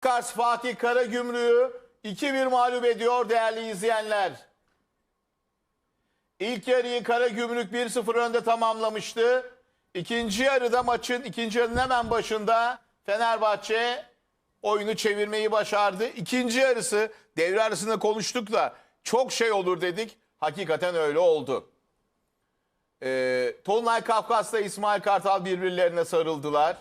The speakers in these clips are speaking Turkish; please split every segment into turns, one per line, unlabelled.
Kars Fatih Karagümrük'ü 2-1 mağlup ediyor değerli izleyenler. İlk yarıyı Karagümrük 1-0 önde tamamlamıştı. İkinci yarıda maçın ikinci yarının hemen başında Fenerbahçe oyunu çevirmeyi başardı. İkinci yarısı devre arasında konuştuk da çok şey olur dedik. Hakikaten öyle oldu. Ee, Tolunay Kafkas'la İsmail Kartal birbirlerine sarıldılar.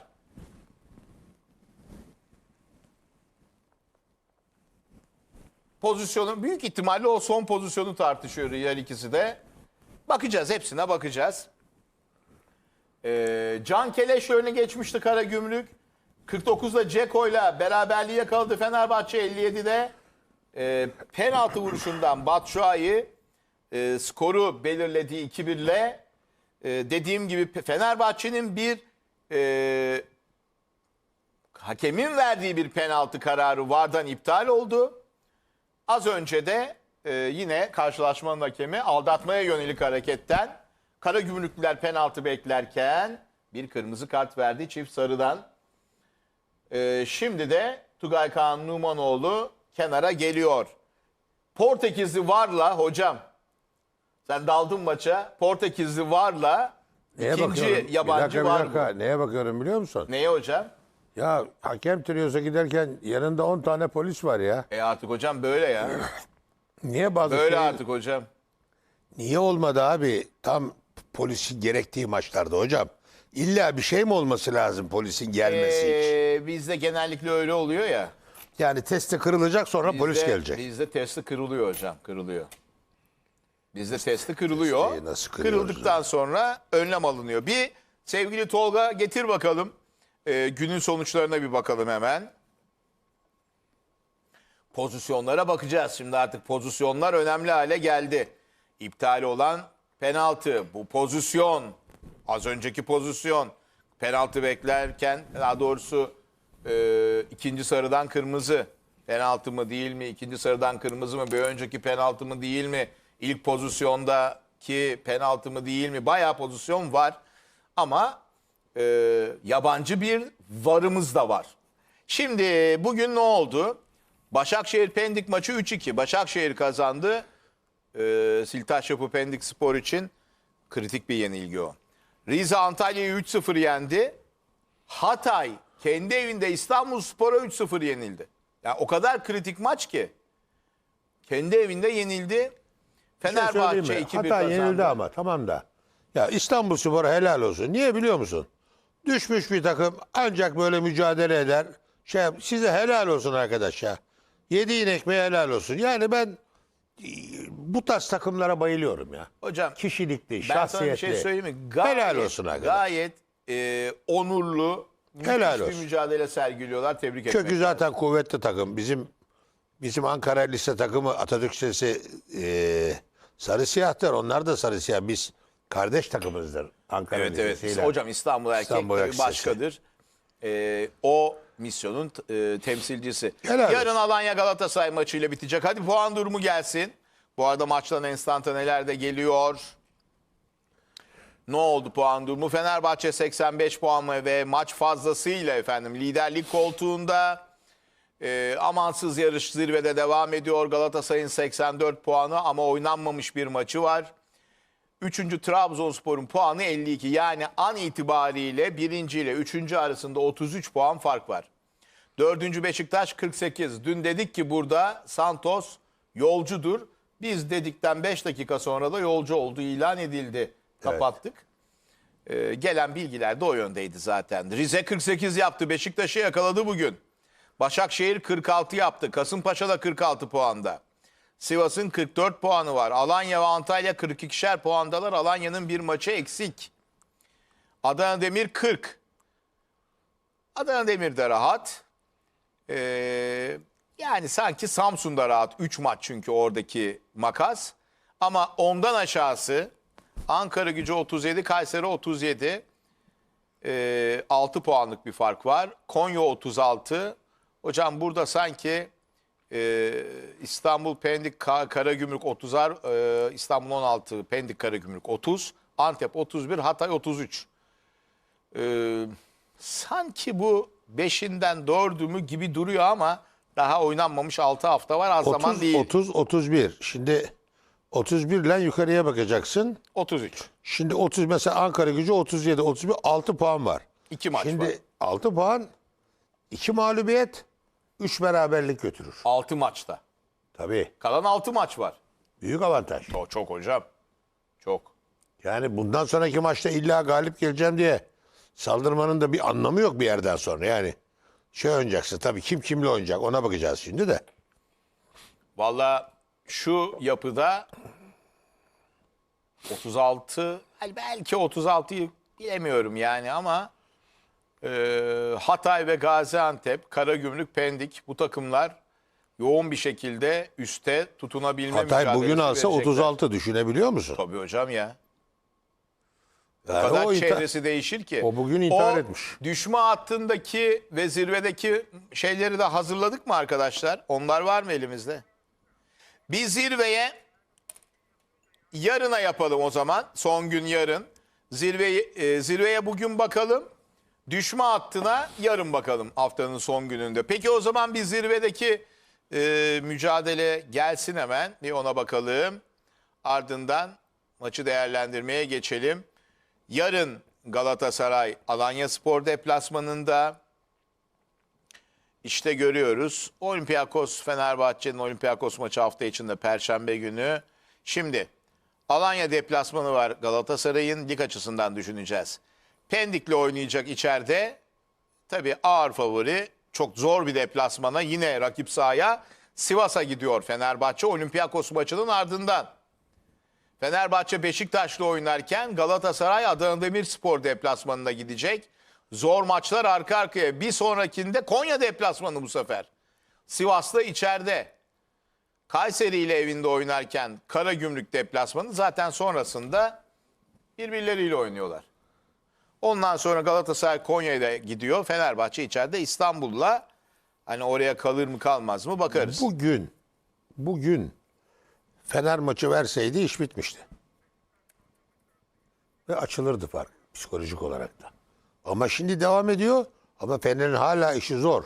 Pozisyonu büyük ihtimalle o son pozisyonu tartışıyor yer ikisi de. Bakacağız hepsine bakacağız. Ee, Can Keleş öne geçmişti Karagümrük. 49'da Ceko'yla beraberliği yakaladı Fenerbahçe 57'de. E, penaltı vuruşundan Batshuayi e, skoru belirlediği 2-1 ile e, dediğim gibi Fenerbahçe'nin bir e, hakemin verdiği bir penaltı kararı vardan iptal oldu. Az önce de e, yine karşılaşmanın hakemi aldatmaya yönelik hareketten Karagümrüklüler penaltı beklerken bir kırmızı kart verdi çift sarıdan. E, şimdi de Tugay Kaan Numanoğlu kenara geliyor. Portekizli Varla hocam sen daldın maça. Portekizli Varla
Neye
ikinci
bakıyorum?
yabancı
bir dakika,
var
bir dakika.
mı?
Neye bakıyorum biliyor musun?
Neye hocam?
Ya hakem triyosa giderken yanında 10 tane polis var ya.
E artık hocam böyle ya.
Niye bazı
Böyle
şey-
artık hocam.
Niye olmadı abi? Tam polisin gerektiği maçlarda hocam. İlla bir şey mi olması lazım polisin gelmesi için?
Ee, bizde genellikle öyle oluyor ya.
Yani testi kırılacak sonra polis
Bizde-
gelecek.
Bizde testi kırılıyor hocam, kırılıyor. Bizde testi kırılıyor.
Testi nasıl kırıyoruz
Kırıldıktan sonra önlem alınıyor. Bir sevgili Tolga getir bakalım. Ee, günün sonuçlarına bir bakalım hemen. Pozisyonlara bakacağız. Şimdi artık pozisyonlar önemli hale geldi. İptal olan penaltı. Bu pozisyon. Az önceki pozisyon. Penaltı beklerken daha doğrusu e, ikinci sarıdan kırmızı. Penaltı mı değil mi? İkinci sarıdan kırmızı mı? Bir önceki penaltı mı değil mi? İlk pozisyondaki penaltı mı değil mi? Bayağı pozisyon var. Ama e, yabancı bir varımız da var. Şimdi bugün ne oldu? Başakşehir Pendik maçı 3-2. Başakşehir kazandı. E, Siltaş Yapı Pendik Spor için kritik bir yenilgi o. Rize Antalya'yı 3-0 yendi. Hatay kendi evinde İstanbul Spor'a 3-0 yenildi. Yani o kadar kritik maç ki. Kendi evinde yenildi.
Şey
Fenerbahçe
söyleyeyim
2-1
mi?
kazandı.
Hatay yenildi ama tamam da. Ya İstanbul Spor'a helal olsun. Niye biliyor musun? Düşmüş bir takım ancak böyle mücadele eder. Şey, size helal olsun arkadaş ya. Yediğin ekmeğe helal olsun. Yani ben e, bu tarz takımlara bayılıyorum ya.
Hocam
Kişilikli,
ben sana bir
şahsiyetli.
şey söyleyeyim mi? Gayet,
helal olsun arkadaş.
Gayet e, onurlu,
Helal
müthiş bir
olsun.
mücadele sergiliyorlar. Tebrik etmek
Kökü zaten kuvvetli takım. Bizim bizim Ankara lise takımı Atatürk Lisesi e, sarı siyahtır. Onlar da sarı siyah. Biz kardeş takımızdır. Ankara
Evet evet.
Lisesi'yle.
Hocam İstanbul Erkek
İstanbul
tabii
Erkek Lisesi.
başkadır. Ee, o misyonun e, temsilcisi.
Helal
Yarın
olsun.
Alanya Galatasaray maçıyla bitecek. Hadi puan durumu gelsin. Bu arada maçtan enstantaneler de geliyor. Ne oldu puan durumu? Fenerbahçe 85 puan ve maç fazlasıyla efendim liderlik koltuğunda. Ee, amansız yarış zirvede devam ediyor. Galatasaray'ın 84 puanı ama oynanmamış bir maçı var. Üçüncü Trabzonspor'un puanı 52. Yani an itibariyle birinci ile üçüncü arasında 33 puan fark var. Dördüncü Beşiktaş 48. Dün dedik ki burada Santos yolcudur. Biz dedikten 5 dakika sonra da yolcu olduğu ilan edildi. Kapattık. Ee, gelen bilgiler de o yöndeydi zaten. Rize 48 yaptı. Beşiktaş'ı yakaladı bugün. Başakşehir 46 yaptı. Kasımpaşa da 46 puanda. Sivas'ın 44 puanı var. Alanya ve Antalya 42'şer puandalar. Alanya'nın bir maçı eksik. Adana Demir 40. Adana Demir de rahat. Ee, yani sanki Samsun'da rahat. 3 maç çünkü oradaki makas. Ama ondan aşağısı Ankara gücü 37, Kayseri 37. Ee, 6 puanlık bir fark var. Konya 36. Hocam burada sanki e, İstanbul Pendik Ka- Karagümrük 30'ar, e, İstanbul 16, Pendik Karagümrük 30, Antep 31, Hatay 33. Ee, sanki bu 5'inden 4'ü mü gibi duruyor ama daha oynanmamış 6 hafta var az zaman
30,
değil.
30, 31. Şimdi 31 ile yukarıya bakacaksın.
33.
Şimdi 30 mesela Ankara gücü 37, 31 6 puan var.
2 maç
Şimdi
var.
6 puan 2 mağlubiyet 3 beraberlik götürür.
6 maçta.
Tabii.
Kalan 6 maç var.
Büyük avantaj.
Çok, çok hocam. Çok.
Yani bundan sonraki maçta illa galip geleceğim diye saldırmanın da bir anlamı yok bir yerden sonra. Yani şey oynayacaksın tabii kim kimle oynayacak ona bakacağız şimdi de.
Valla şu yapıda 36 hani belki 36'yı bilemiyorum yani ama e, Hatay ve Gaziantep, Karagümrük, Pendik bu takımlar yoğun bir şekilde üste tutunabilme
Hatay bugün
mücadelesi
alsa
verecekler.
36 düşünebiliyor musun?
Tabii hocam ya. O
Yani
kadar
o ita-
çevresi değişir ki.
o bugün intihar
O
etmiş.
Düşme hattındaki ve zirvedeki şeyleri de hazırladık mı arkadaşlar? Onlar var mı elimizde? Bir zirveye yarına yapalım o zaman. Son gün yarın. Zirveyi, e, zirveye bugün bakalım. Düşme hattına yarın bakalım haftanın son gününde. Peki o zaman bir zirvedeki e, mücadele gelsin hemen. Bir ona bakalım. Ardından maçı değerlendirmeye geçelim. Yarın Galatasaray Alanya Spor deplasmanında işte görüyoruz. Olympiakos Fenerbahçe'nin Olympiakos maçı hafta içinde Perşembe günü. Şimdi Alanya deplasmanı var Galatasaray'ın lig açısından düşüneceğiz. Pendik'le oynayacak içeride. Tabii ağır favori çok zor bir deplasmana yine rakip sahaya Sivas'a gidiyor Fenerbahçe Olympiakos maçının ardından. Fenerbahçe Beşiktaş'la oynarken Galatasaray Adana Demirspor deplasmanına gidecek. Zor maçlar arka arkaya. Bir sonrakinde Konya deplasmanı bu sefer. Sivas'ta içeride. Kayseri ile evinde oynarken Karagümrük deplasmanı zaten sonrasında birbirleriyle oynuyorlar. Ondan sonra Galatasaray Konya'ya gidiyor. Fenerbahçe içeride İstanbul'la hani oraya kalır mı kalmaz mı bakarız.
Bugün bugün Fener maçı verseydi iş bitmişti. Ve açılırdı fark psikolojik olarak da. Ama şimdi devam ediyor. Ama Fener'in hala işi zor.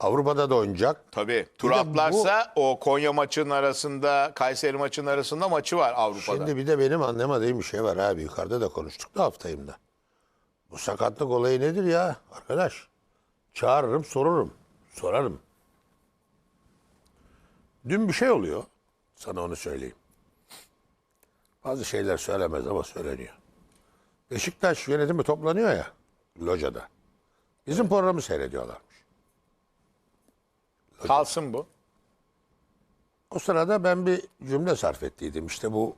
Avrupa'da da oynayacak.
Tabii. Tur atlarsa o Konya maçının arasında, Kayseri maçının arasında maçı var Avrupa'da.
Şimdi bir de benim anlamadığım bir şey var abi. Yukarıda da konuştuk da haftayımda. Bu sakatlık olayı nedir ya arkadaş? Çağırırım sorurum. Sorarım. Dün bir şey oluyor. Sana onu söyleyeyim. Bazı şeyler söylemez ama söyleniyor. Beşiktaş yönetimi toplanıyor ya locada. Bizim programı seyrediyorlarmış.
Kalsın bu.
O sırada ben bir cümle sarf ettiydim. İşte bu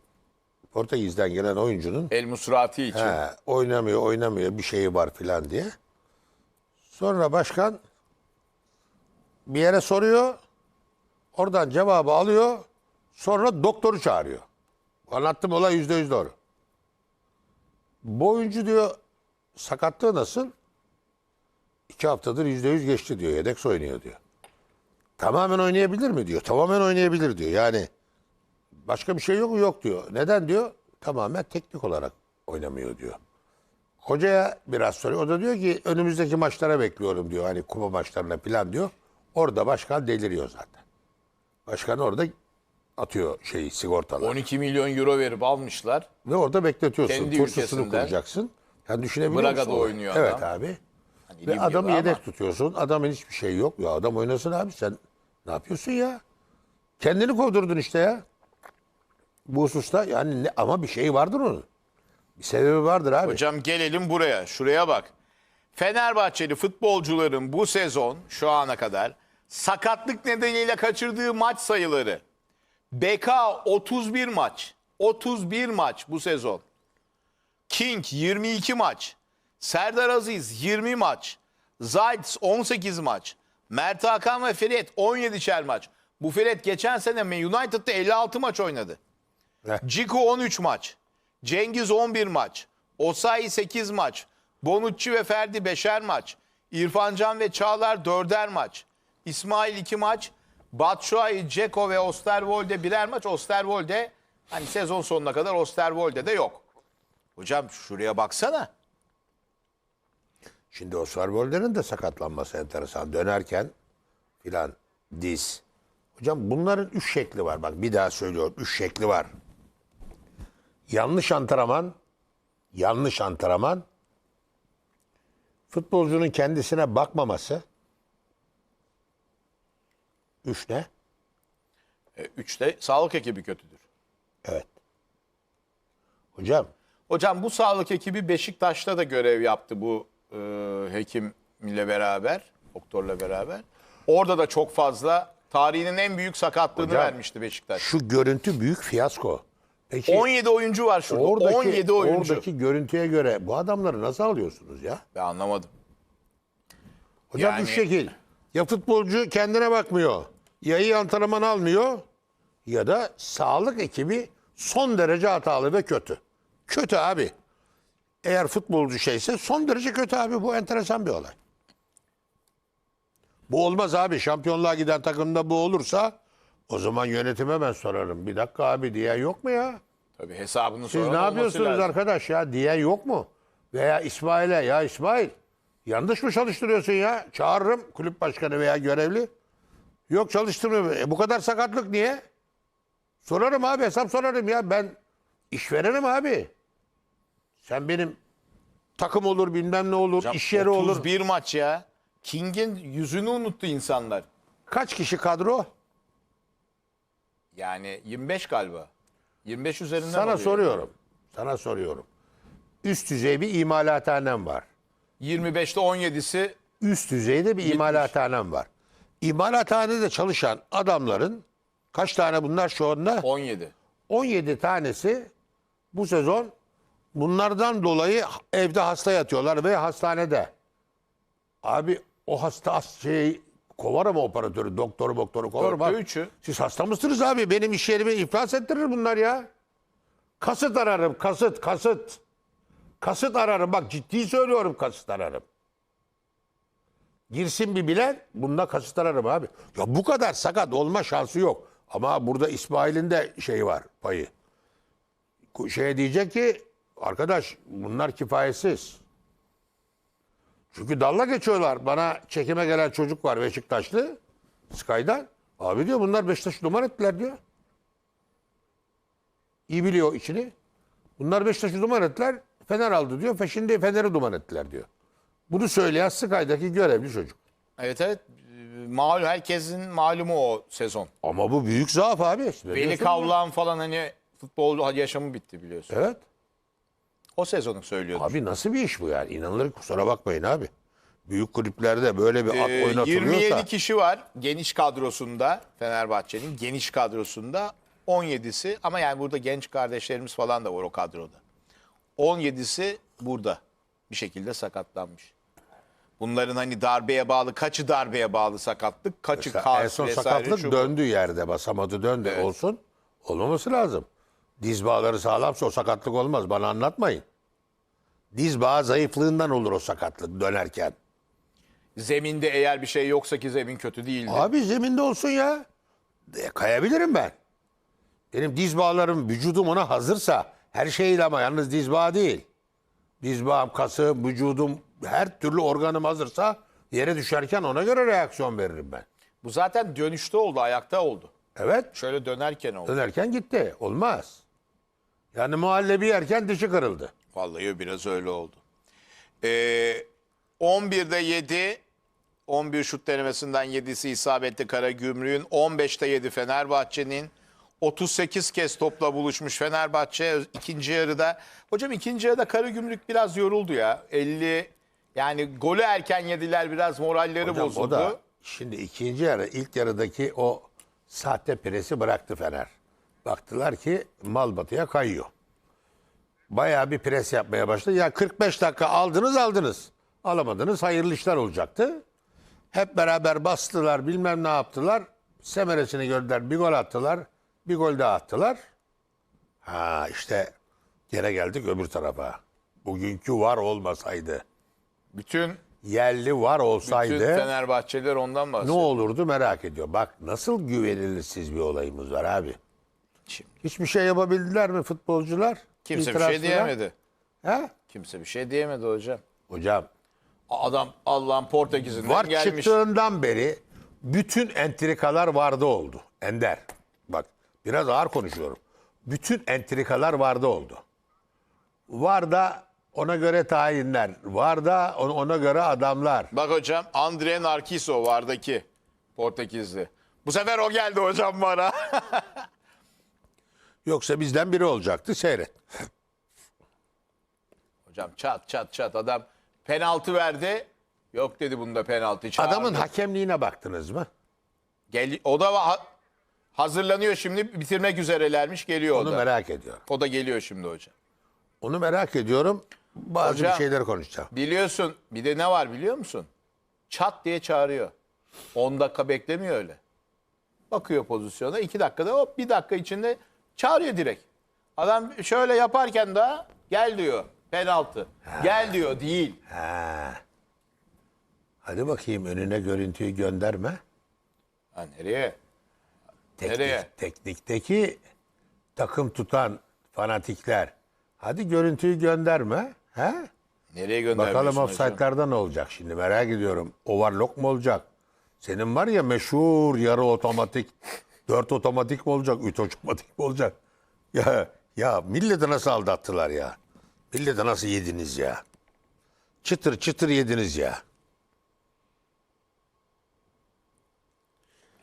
Portekiz'den gelen oyuncunun
El Musrati için.
He, oynamıyor oynamıyor bir şeyi var filan diye. Sonra başkan bir yere soruyor. Oradan cevabı alıyor. Sonra doktoru çağırıyor. Anlattım olay yüzde yüz doğru. Bu oyuncu diyor sakatlığı nasıl? İki haftadır yüzde yüz geçti diyor. Yedek oynuyor diyor. Tamamen oynayabilir mi diyor. Tamamen oynayabilir diyor. Yani başka bir şey yok mu? Yok diyor. Neden diyor? Tamamen teknik olarak oynamıyor diyor. Hocaya biraz soruyor. O da diyor ki önümüzdeki maçlara bekliyorum diyor. Hani kupa maçlarına falan diyor. Orada başkan deliriyor zaten. Başkan orada atıyor şeyi sigortalar.
12 milyon euro verip almışlar.
Ve orada bekletiyorsun.
Kendi ülkesinden.
kuracaksın. Yani düşünebiliyor
Braga'da
musun?
oynuyor
Evet
adam.
abi.
Hani
Ve adamı
yılı
yedek
ama
tutuyorsun. Adamın hiçbir şey yok. Ya adam oynasın abi sen ne yapıyorsun ya? Kendini kovdurdun işte ya. Bu hususta yani ne, ama bir şey vardır onun. Bir sebebi vardır abi.
Hocam gelelim buraya. Şuraya bak. Fenerbahçeli futbolcuların bu sezon şu ana kadar sakatlık nedeniyle kaçırdığı maç sayıları. BK 31 maç. 31 maç bu sezon. King 22 maç. Serdar Aziz 20 maç. Zayt 18 maç. Mert Hakan ve Fred 17'şer maç. Bu Fred geçen sene Man United'da 56 maç oynadı. Ciku 13 maç. Cengiz 11 maç. Osayi 8 maç. Bonucci ve Ferdi 5'er maç. İrfancan ve Çağlar 4'er maç. İsmail 2 maç. Batshuayi, Ceko ve Osterwolde birer maç. Osterwolde hani sezon sonuna kadar Osterwolde de yok. Hocam şuraya baksana.
Şimdi Osterwolde'nin de sakatlanması enteresan. Dönerken filan diz. Hocam bunların üç şekli var. Bak bir daha söylüyorum. Üç şekli var. Yanlış antrenman, yanlış antrenman, futbolcunun kendisine bakmaması. Üç ne?
E, üçte sağlık ekibi kötüdür.
Evet. Hocam
Hocam bu sağlık ekibi Beşiktaş'ta da görev yaptı bu e, hekimle beraber, doktorla beraber. Orada da çok fazla tarihinin en büyük sakatlığını
Hocam,
vermişti Beşiktaş.
şu görüntü büyük fiyasko. Peki
17 oyuncu var şurada.
oradaki,
17 oyuncu.
oradaki görüntüye göre bu adamları nasıl alıyorsunuz ya?
Ben anlamadım.
Hocam
Yani-
üç şekil. Ya futbolcu kendine bakmıyor, ya iyi antrenman almıyor ya da sağlık ekibi son derece hatalı ve kötü. Kötü abi. Eğer futbolcu şeyse son derece kötü abi. Bu enteresan bir olay. Bu olmaz abi. Şampiyonluğa giden takımda bu olursa o zaman yönetime ben sorarım. Bir dakika abi diye yok mu ya?
Tabii hesabını
Siz ne yapıyorsunuz
lazım.
arkadaş ya diye yok mu? Veya İsmail'e ya İsmail yanlış mı çalıştırıyorsun ya? Çağırırım kulüp başkanı veya görevli. Yok çalıştırmıyor. E, bu kadar sakatlık niye? Sorarım abi hesap sorarım ya ben işverenim abi. Sen benim takım olur bilmem ne olur
Hocam,
iş yeri olur.
31 maç ya. King'in yüzünü unuttu insanlar.
Kaç kişi kadro?
Yani 25 galiba. 25 üzerinden
Sana
oluyor.
soruyorum. Sana soruyorum. Üst düzey bir imalathanem var.
25'te 17'si
üst düzeyde bir imalathanem var. İmalathanede çalışan adamların kaç tane bunlar şu anda?
17.
17 tanesi bu sezon bunlardan dolayı evde hasta yatıyorlar ve hastanede. Abi o hasta şey kovar ama operatörü, doktoru, doktoru kovar. Bak,
üçü.
Siz hasta mısınız abi? Benim iş yerimi iflas ettirir bunlar ya. Kasıt ararım, kasıt, kasıt. Kasıt ararım. Bak ciddi söylüyorum kasıt ararım. Girsin bir bilen bunda kasıt ararım abi. Ya bu kadar sakat olma şansı yok. Ama burada İsmail'in de şeyi var payı. Ku- Şey diyecek ki arkadaş bunlar kifayetsiz. Çünkü dalla geçiyorlar. Bana çekime gelen çocuk var Beşiktaşlı. Sky'dan. Abi diyor bunlar Beşiktaş'ı duman ettiler diyor. İyi biliyor içini. Bunlar Beşiktaş'ı duman ettiler. Fener aldı diyor. Fe şimdi Fener'i duman ettiler diyor. Bunu söyleyen Sky'daki görevli çocuk.
Evet evet. Malum herkesin malumu o sezon.
Ama bu büyük zaaf abi. Ya?
Kavlan falan hani futbol yaşamı bitti biliyorsun.
Evet.
O sezonu söylüyordu.
Abi nasıl bir iş bu yani? İnanılır kusura bakmayın abi. Büyük kulüplerde böyle bir at
Ee,
oynatılıyorsa.
27 kişi var geniş kadrosunda Fenerbahçe'nin geniş kadrosunda 17'si ama yani burada genç kardeşlerimiz falan da var o kadroda. 17'si burada bir şekilde sakatlanmış. Bunların hani darbeye bağlı kaçı darbeye bağlı sakatlık kaçı
Mesela
kas
en son
vesaire
sakatlık
şu bu.
döndü yerde basamadı döndü olsun. Olmaması lazım. Diz bağları sağlamsa o sakatlık olmaz. Bana anlatmayın. Diz bağı zayıflığından olur o sakatlık dönerken.
Zeminde eğer bir şey yoksa ki zemin kötü değildi.
Abi zeminde olsun ya. E, kayabilirim ben. Benim diz bağlarım vücudum ona hazırsa her şeyle ama yalnız diz bağı değil. Diz bağım, kasım, vücudum her türlü organım hazırsa yere düşerken ona göre reaksiyon veririm ben.
Bu zaten dönüşte oldu ayakta oldu.
Evet
Şöyle dönerken oldu.
dönerken gitti. Olmaz. Yani muhallebi yerken dişi kırıldı.
Vallahi biraz öyle oldu. Ee, 11'de 7, 11 şut denemesinden 7'si isabetli Karagümrük'ün, 15'te 7 Fenerbahçe'nin, 38 kez topla buluşmuş Fenerbahçe ikinci yarıda. Hocam ikinci yarıda Karagümrük biraz yoruldu ya. 50 yani golü erken yediler biraz moralleri
Hocam,
bozuldu.
o da şimdi ikinci yarı ilk yarıdaki o sahte presi bıraktı Fener. Baktılar ki Malbatı'ya kayıyor. Bayağı bir pres yapmaya başladı. Ya 45 dakika aldınız aldınız. Alamadınız hayırlı işler olacaktı. Hep beraber bastılar bilmem ne yaptılar. Semeresini gördüler bir gol attılar. Bir gol daha attılar. Ha işte gene geldik öbür tarafa. Bugünkü var olmasaydı.
Bütün,
Yerli var
bütün
olsaydı.
Fenerbahçeliler ondan
Ne
bahsediyor.
olurdu merak ediyor. Bak nasıl güvenilirsiz bir olayımız var abi.
Şimdi
Hiçbir şey yapabildiler mi futbolcular?
Kimse bir şey diyemedi.
He?
Kimse bir şey diyemedi hocam.
Hocam
Adam Allah'ın Portekiz'inden
Var
gelmiş.
çıktığından beri bütün entrikalar vardı oldu. Ender. Bak biraz ağır konuşuyorum. Bütün entrikalar vardı oldu. Var da ona göre tayinler. Var da ona- ona göre adamlar.
Bak hocam Andre Narciso vardaki Portekizli. Bu sefer o geldi hocam bana.
Yoksa bizden biri olacaktı seyret.
hocam çat çat çat adam penaltı verdi. Yok dedi bunda penaltı. Çağırdı.
Adamın hakemliğine baktınız mı?
Gel, o da ha- hazırlanıyor şimdi bitirmek üzerelermiş geliyor
Onu
o da.
merak ediyorum.
O da geliyor şimdi hocam.
Onu merak ediyorum. Bazı
Hocam-
bir şeyler konuşacağım.
Biliyorsun bir de ne var biliyor musun? Çat diye çağırıyor. 10 dakika beklemiyor öyle. Bakıyor pozisyona 2 dakikada hop bir dakika içinde çağırıyor direkt. Adam şöyle yaparken daha gel diyor penaltı. Gel diyor değil.
Hadi bakayım önüne görüntüyü gönderme.
Ha, nereye?
Teknik,
Nereye?
Teknikteki takım tutan fanatikler. Hadi görüntüyü gönderme. He?
Nereye göndermiyorsun
Bakalım offside'larda ne olacak şimdi merak ediyorum. Overlock mu olacak? Senin var ya meşhur yarı otomatik, dört otomatik mi olacak, üç otomatik mi olacak? Ya ya milleti nasıl aldattılar ya? Milleti nasıl yediniz ya? Çıtır çıtır yediniz ya.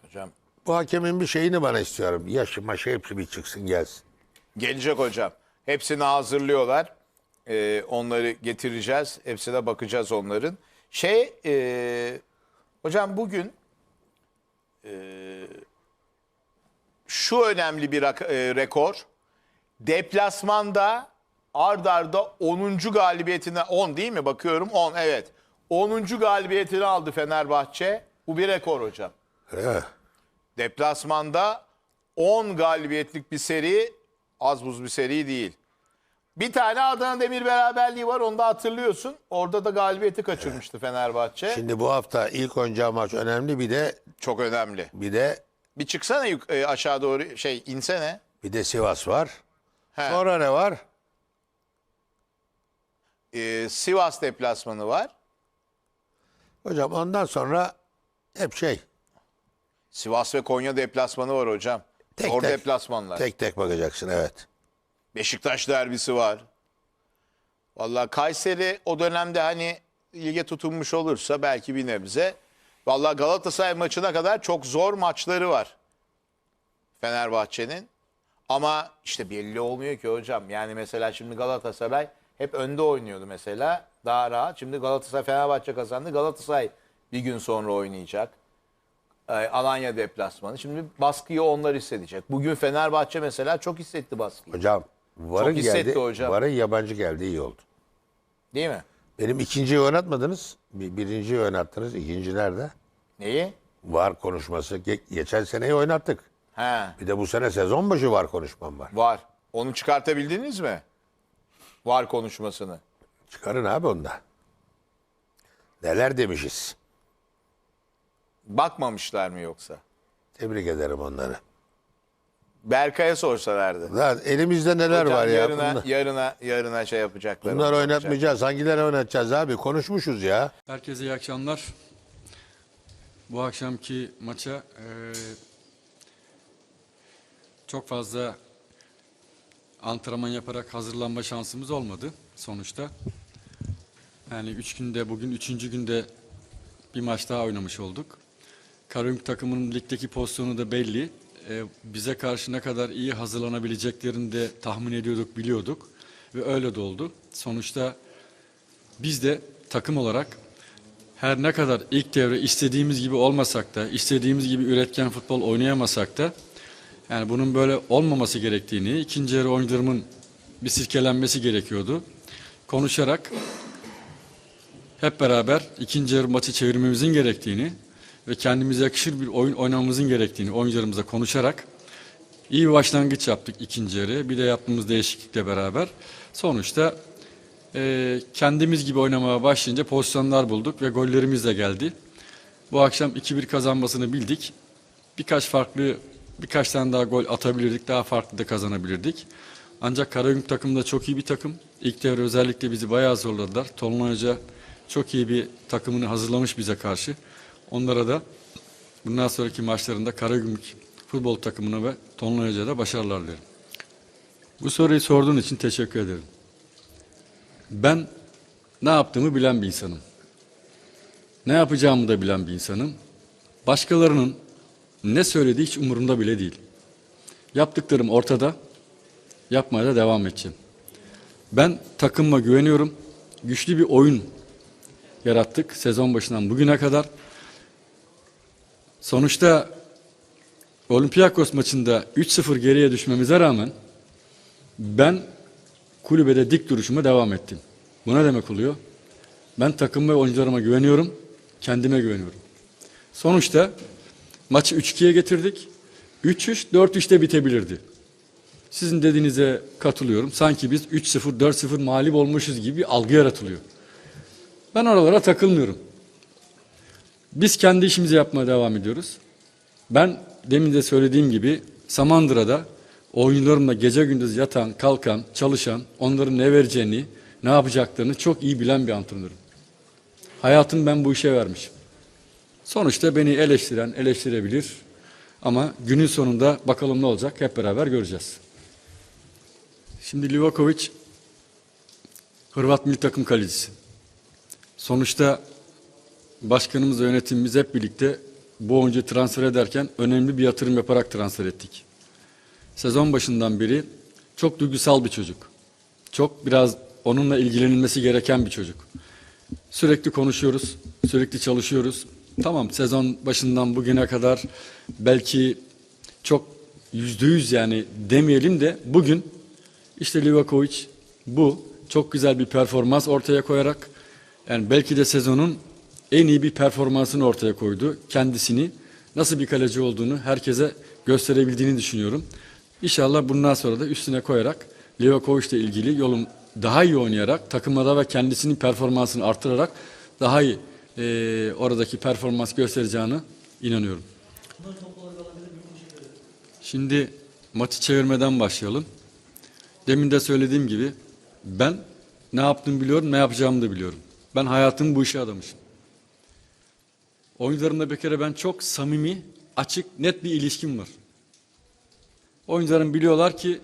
Hocam
Bu hakemin bir şeyini bana istiyorum. Yaşı maşı hepsi bir çıksın gelsin.
Gelecek hocam. Hepsini hazırlıyorlar. Ee, onları getireceğiz. Hepsine bakacağız onların. Şey, e, hocam bugün e, şu önemli bir e, rekor. Deplasmanda ard arda 10. galibiyetine 10 değil mi? Bakıyorum 10 evet. 10. galibiyetini aldı Fenerbahçe. Bu bir rekor hocam.
He.
Deplasmanda 10 galibiyetlik bir seri az buz bir seri değil. Bir tane Adana Demir beraberliği var onu da hatırlıyorsun. Orada da galibiyeti kaçırmıştı Fenerbahçe.
Şimdi bu hafta ilk oynayacağı maç önemli. Bir de
Çok önemli.
bir de
Bir çıksana yuk- e, aşağı doğru şey insene.
bir de Sivas var.
He.
Sonra ne var?
E, Sivas deplasmanı var.
Hocam ondan sonra hep şey
Sivas ve Konya deplasmanı var hocam.
Tek
Zor
tek.
deplasmanlar.
tek tek bakacaksın evet.
Beşiktaş derbisi var. Vallahi Kayseri o dönemde hani lige tutunmuş olursa belki bir nebze. Vallahi Galatasaray maçına kadar çok zor maçları var. Fenerbahçe'nin. Ama işte belli olmuyor ki hocam. Yani mesela şimdi Galatasaray hep önde oynuyordu mesela. Daha rahat. Şimdi Galatasaray Fenerbahçe kazandı. Galatasaray bir gün sonra oynayacak. Ee, Alanya deplasmanı. Şimdi baskıyı onlar hissedecek. Bugün Fenerbahçe mesela çok hissetti baskıyı.
Hocam varın
hissetti
geldi.
hocam.
Varın yabancı geldi iyi oldu.
Değil mi?
Benim ikinciyi oynatmadınız. Bir, birinciyi oynattınız. İkinci nerede?
Neyi?
Var konuşması. Ge- geçen seneyi oynattık.
He,
Bir de bu sene sezon başı var konuşmam var.
var. Onu çıkartabildiniz mi? Var konuşmasını.
Çıkarın abi onda. Neler demişiz.
Bakmamışlar mı yoksa?
Tebrik ederim onları.
Berkay'a sorsalardı.
Lan elimizde neler
Hocam
var ya.
yarına,
Bunlar,
yarına, yarına şey yapacaklar.
bunlar oynatmayacağız. Hangileri oynatacağız abi? Konuşmuşuz ya.
Herkese iyi akşamlar. Bu akşamki maça eee, çok fazla antrenman yaparak hazırlanma şansımız olmadı sonuçta. Yani üç günde bugün üçüncü günde bir maç daha oynamış olduk. Karagümrük takımının ligdeki pozisyonu da belli. Eee, bize karşı ne kadar iyi hazırlanabileceklerini de tahmin ediyorduk, biliyorduk. Ve öyle de oldu. Sonuçta biz de takım olarak her ne kadar ilk devre istediğimiz gibi olmasak da, istediğimiz gibi üretken futbol oynayamasak da yani bunun böyle olmaması gerektiğini, ikinci yarı oyuncularımın bir sirkelenmesi gerekiyordu. Konuşarak hep beraber ikinci yarı maçı çevirmemizin gerektiğini ve kendimize yakışır bir oyun oynamamızın gerektiğini oyuncularımızla konuşarak iyi bir başlangıç yaptık ikinci yarı. Bir de yaptığımız değişiklikle beraber sonuçta e, kendimiz gibi oynamaya başlayınca pozisyonlar bulduk ve gollerimiz de geldi. Bu akşam 2-1 kazanmasını bildik. Birkaç farklı, birkaç tane daha gol atabilirdik, daha farklı da kazanabilirdik. Ancak Karagümrük takımı da çok iyi bir takım. İlk devre özellikle bizi bayağı zorladılar. Tolunay Hoca çok iyi bir takımını hazırlamış bize karşı. Onlara da bundan sonraki maçlarında Karagümrük futbol takımına ve Tonla Hoca'ya da başarılar dilerim. Bu soruyu sorduğun için teşekkür ederim. Ben ne yaptığımı bilen bir insanım. Ne yapacağımı da bilen bir insanım. Başkalarının ne söylediği hiç umurumda bile değil. Yaptıklarım ortada. Yapmaya da devam edeceğim. Ben takımıma güveniyorum. Güçlü bir oyun yarattık sezon başından bugüne kadar. Sonuçta Olympiakos maçında 3-0 geriye düşmemize rağmen ben kulübede dik duruşuma devam ettim. Bu ne demek oluyor? Ben takım ve oyuncularıma güveniyorum, kendime güveniyorum. Sonuçta maçı 3-2'ye getirdik. 3-3, 4-3'te bitebilirdi. Sizin dediğinize katılıyorum. Sanki biz 3-0, 4-0 mağlup olmuşuz gibi bir algı yaratılıyor. Ben oralara takılmıyorum. Biz kendi işimizi yapmaya devam ediyoruz. Ben demin de söylediğim gibi Samandıra'da oyunlarımla gece gündüz yatan, kalkan, çalışan, onların ne vereceğini, ne yapacaklarını çok iyi bilen bir antrenörüm. Hayatım ben bu işe vermişim. Sonuçta beni eleştiren eleştirebilir ama günün sonunda bakalım ne olacak hep beraber göreceğiz. Şimdi Livakovic Hırvat milli takım kalecisi. Sonuçta başkanımız ve yönetimimiz hep birlikte bu oyuncu transfer ederken önemli bir yatırım yaparak transfer ettik. Sezon başından beri çok duygusal bir çocuk. Çok biraz onunla ilgilenilmesi gereken bir çocuk. Sürekli konuşuyoruz, sürekli çalışıyoruz. Tamam sezon başından bugüne kadar belki çok yüzde yüz yani demeyelim de bugün işte Livakovic bu çok güzel bir performans ortaya koyarak yani belki de sezonun en iyi bir performansını ortaya koydu. Kendisini nasıl bir kaleci olduğunu herkese gösterebildiğini düşünüyorum. İnşallah bundan sonra da üstüne koyarak Livakovic ile ilgili yolun daha iyi oynayarak takımada ve kendisinin performansını artırarak daha iyi eee, oradaki performans göstereceğine inanıyorum. Şimdi maçı çevirmeden başlayalım. Demin de söylediğim gibi ben ne yaptığımı biliyorum, ne yapacağımı da biliyorum. Ben hayatımı bu işe adamışım. Oyuncularımla bir kere ben çok samimi, açık, net bir ilişkim var. Oyuncularım biliyorlar ki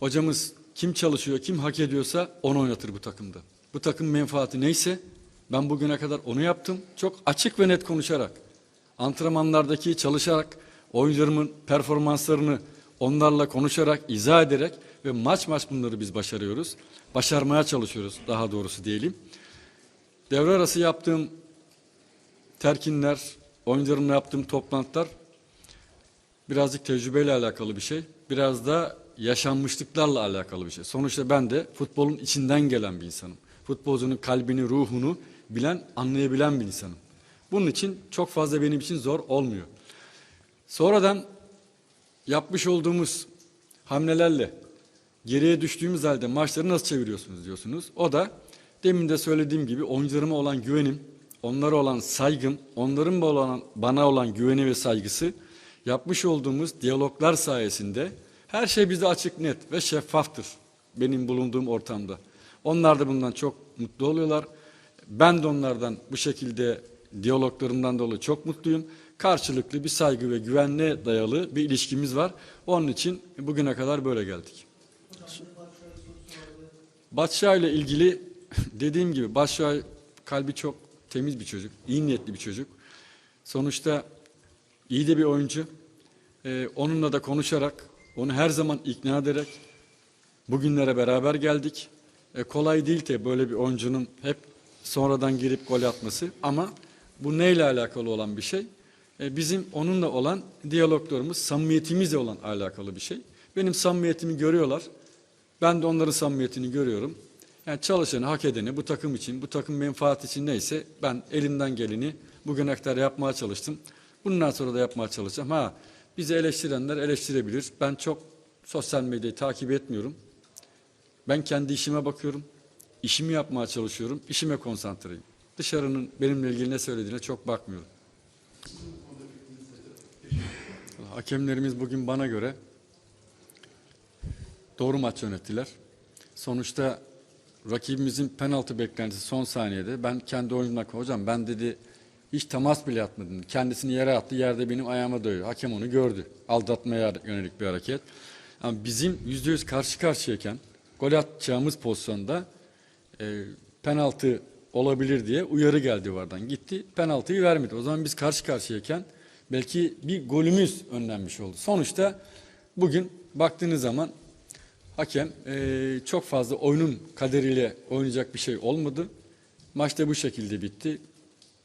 hocamız kim çalışıyor, kim hak ediyorsa onu oynatır bu takımda. Bu takım menfaati neyse ben bugüne kadar onu yaptım. Çok açık ve net konuşarak, antrenmanlardaki çalışarak, oyuncularımın performanslarını onlarla konuşarak, izah ederek ve maç maç bunları biz başarıyoruz. Başarmaya çalışıyoruz daha doğrusu diyelim. Devre arası yaptığım terkinler, oyuncularımla yaptığım toplantılar birazcık tecrübeyle alakalı bir şey. Biraz da yaşanmışlıklarla alakalı bir şey. Sonuçta ben de futbolun içinden gelen bir insanım. Futbolcunun kalbini, ruhunu bilen, anlayabilen bir insanım. Bunun için çok fazla benim için zor olmuyor. Sonradan yapmış olduğumuz hamlelerle geriye düştüğümüz halde maçları nasıl çeviriyorsunuz diyorsunuz. O da demin de söylediğim gibi oyuncularıma olan güvenim, onlara olan saygım, onların bana olan güveni ve saygısı yapmış olduğumuz diyaloglar sayesinde her şey bize açık, net ve şeffaftır benim bulunduğum ortamda. Onlar da bundan çok mutlu oluyorlar. Ben de onlardan bu şekilde diyaloglarımdan dolayı çok mutluyum. Karşılıklı bir saygı ve güvenle dayalı bir ilişkimiz var. Onun için bugüne kadar böyle geldik. Batşa ile ilgili dediğim gibi Batşa kalbi çok temiz bir çocuk, iyi niyetli bir çocuk. Sonuçta iyi de bir oyuncu. Ee, onunla da konuşarak, onu her zaman ikna ederek bugünlere beraber geldik. E, kolay değil ki böyle bir oyuncunun hep sonradan girip gol atması ama bu neyle alakalı olan bir şey? E, bizim onunla olan diyaloglarımız, samimiyetimizle olan alakalı bir şey. Benim samimiyetimi görüyorlar. Ben de onların samimiyetini görüyorum. Yani çalışanı, hak edeni bu takım için, bu takım menfaati için neyse ben elimden geleni bugüne kadar yapmaya çalıştım. Bundan sonra da yapmaya çalışacağım. Ha bizi eleştirenler eleştirebilir. Ben çok sosyal medyayı takip etmiyorum. Ben kendi işime bakıyorum. İşimi yapmaya çalışıyorum. İşime konsantreyim. Dışarının benimle ilgili ne söylediğine çok bakmıyorum. Hakemlerimiz bugün bana göre doğru maç yönettiler. Sonuçta rakibimizin penaltı beklentisi son saniyede. Ben kendi oyunumda hocam ben dedi hiç temas bile atmadım. Kendisini yere attı. Yerde benim ayağıma dövüyor. Hakem onu gördü. Aldatmaya yönelik bir hareket. Ama bizim yüzde yüz karşı karşıyayken gol atacağımız pozisyonda e, penaltı olabilir diye uyarı geldi vardan. Gitti penaltıyı vermedi. O zaman biz karşı karşıyayken belki bir golümüz önlenmiş oldu. Sonuçta bugün baktığınız zaman hakem e, çok fazla oyunun kaderiyle oynayacak bir şey olmadı. Maçta bu şekilde bitti.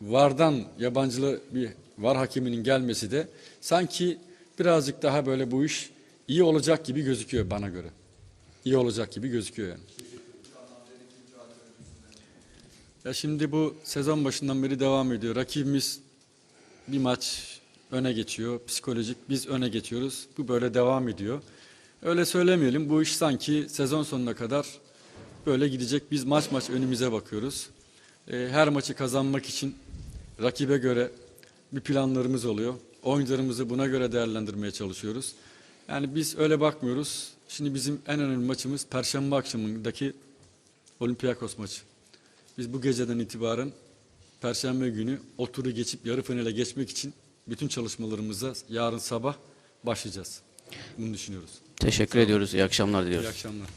Vardan yabancılı bir var hakeminin gelmesi de sanki birazcık daha böyle bu iş iyi olacak gibi gözüküyor bana göre. İyi olacak gibi gözüküyor yani. Ya şimdi bu sezon başından beri devam ediyor. Rakibimiz bir maç öne geçiyor. Psikolojik biz öne geçiyoruz. Bu böyle devam ediyor. Öyle söylemeyelim. Bu iş sanki sezon sonuna kadar böyle gidecek. Biz maç maç önümüze bakıyoruz. Ee, her maçı kazanmak için rakibe göre bir planlarımız oluyor. Oyuncularımızı buna göre değerlendirmeye çalışıyoruz. Yani biz öyle bakmıyoruz. Şimdi bizim en önemli maçımız Perşembe akşamındaki Olympiakos maçı. Biz bu geceden itibaren Perşembe günü o turu geçip yarı finale geçmek için bütün çalışmalarımıza yarın sabah başlayacağız. Bunu düşünüyoruz.
Teşekkür ediyoruz. İyi akşamlar diliyoruz.
İyi akşamlar.